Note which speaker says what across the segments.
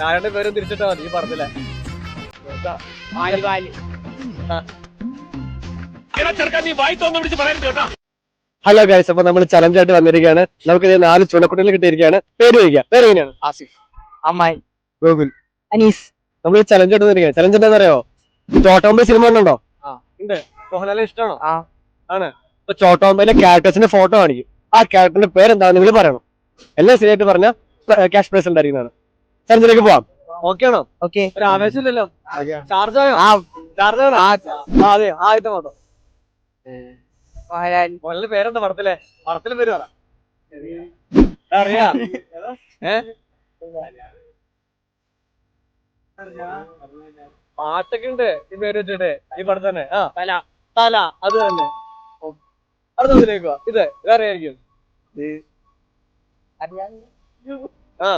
Speaker 1: നാരായണന്റെ പേരും തിരിച്ചിട്ടാ മതി ഈ പറഞ്ഞില്ലേ?
Speaker 2: ഹലോ ഗൈസ് അപ്പൊ നമ്മൾ ചലഞ്ച് ആയിട്ട് വന്നിരിക്കുകയാണ്. നമുക്ക് ഇത് നാല് ചുണക്കുട്ടികൾ കിട്ടിയിരിക്കുകയാണ്. പേര് ചോദിക്കാം. പേര് എങ്ങനെയാണ്?
Speaker 3: ആസിഫ് അമ്മായി
Speaker 2: ഗോകുൽ.
Speaker 3: അനീസ്.
Speaker 2: നമ്മൾ ചലഞ്ച് ആയിട്ട് വന്നിരിക്കുകയാണ്. ചലഞ്ച് എന്താണെന്ന് അറിയോ? ചോട്ടോമ്പ സിനിമ ഉണ്ടോ
Speaker 1: ആ. ഉണ്ട്. മോഹൻലാലിനെ ഇഷ്ടമാണോ?
Speaker 3: ആ.
Speaker 2: ആണ്. അപ്പൊ ചോട്ടോമ്പയിലെ ക്യാരക്ടേഴ്സിന്റെ ഫോട്ടോ കാണിക്കും. ആ ക്യാരക്ടറിന്റെ പേര് എന്താണെന്ന് നിങ്ങൾ പറയണം. എല്ലാം ശരിയായിട്ട് പറഞ്ഞാൽ ക്യാഷ് പ്രൈസ് ഉണ്ടായിരിക്കുന്നതാണ്. ചലഞ്ചിലേക്ക് പോവാം.
Speaker 1: ഓക്കെ ആണോ?
Speaker 3: ഓക്കെ
Speaker 1: ഒരു ആവേശമില്ലല്ലോ. ചാർജ് ആയോ?
Speaker 3: ആ.
Speaker 1: ചാർജ് ആണോ?
Speaker 3: ആ.
Speaker 1: ആ അതെ. ആദ്യത്തെ
Speaker 3: മാത്രം.
Speaker 1: മോഹൻലാലിന്റെ പേരെന്താ പടത്തിലെ? പടത്തിലെ പേര് പറ. അറിയാ. പാട്ടൊക്കെ ഉണ്ട്. ഈ പേര് വെച്ചിട്ട് ഈ പടം തന്നെ. ആ.
Speaker 3: തല.
Speaker 1: തല. അത് തന്നെ. അടുത്തതിലേക്ക് വാ. ഇത് ഇതറിയായിരിക്കും ആ.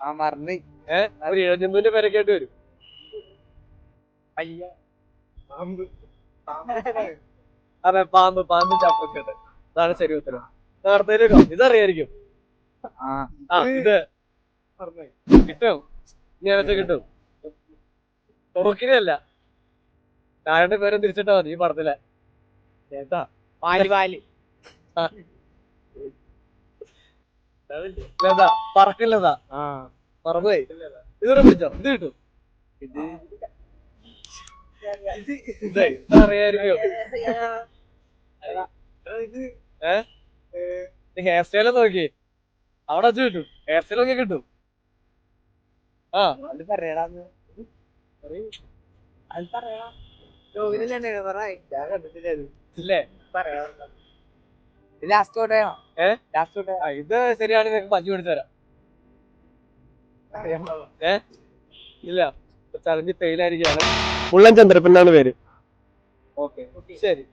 Speaker 3: ആ മറന്ന്.
Speaker 1: ഏഹ് ഒരു ഇഴജന്തുവിന്റെ പേരൊക്കെ ആയിട്ട് വരും.
Speaker 3: അയ്യ.
Speaker 1: അതെ പാമ്പ് പാമ്പ് ചാപ്പൊക്കെ ഉണ്ട്. അതാണ് ശരി ഉത്തരം നേരത്തേക്ക് ഇതറിയായിരിക്കും.
Speaker 3: ആ.
Speaker 1: ആ ഇത്. കിട്ടും. ഇനി വെച്ചാൽ കിട്ടും. തുറക്കിനല്ല നാരായണ പേരും തിരിച്ചിട്ടാ മതി ഈ പടത്തിലെ. ഏതാ
Speaker 3: പാൽ വാൽ
Speaker 1: ലത പറക്കില്ലതാ.
Speaker 3: ആ.
Speaker 1: മറന്നുപോയി ഇതൊരു പിടിച്ചോ ഇത് കിട്ടും. ഇത് ഇത് അറിയായിരിക്കും ഏ? ഹെയർ സ്റ്റൈൽ നോക്കി അവിടെ വെച്ച് കിട്ടും. ഹെയർ സ്റ്റൈൽ ഒക്കെ കിട്ടും. ആ.
Speaker 3: അത് പറയടാന്ന്. അത് പറയടാ. ജോബിനല്ലേ പറയാ ഞാൻ കണ്ടിട്ടില്ലായിരുന്നു
Speaker 1: ഇല്ലേ
Speaker 3: ലാസ്റ്റ്
Speaker 1: ആ, ഇത് ശരിയാണെങ്കിൽ പഞ്ചു തരാം. ഇല്ല ചലഞ്ച് ഫെയിൽ ആയിരിക്കാണ്
Speaker 2: മുള്ളൻ ചന്ദ്രപ്പൻ എന്നാണ് പേര്.
Speaker 1: ഓക്കെ ശരി.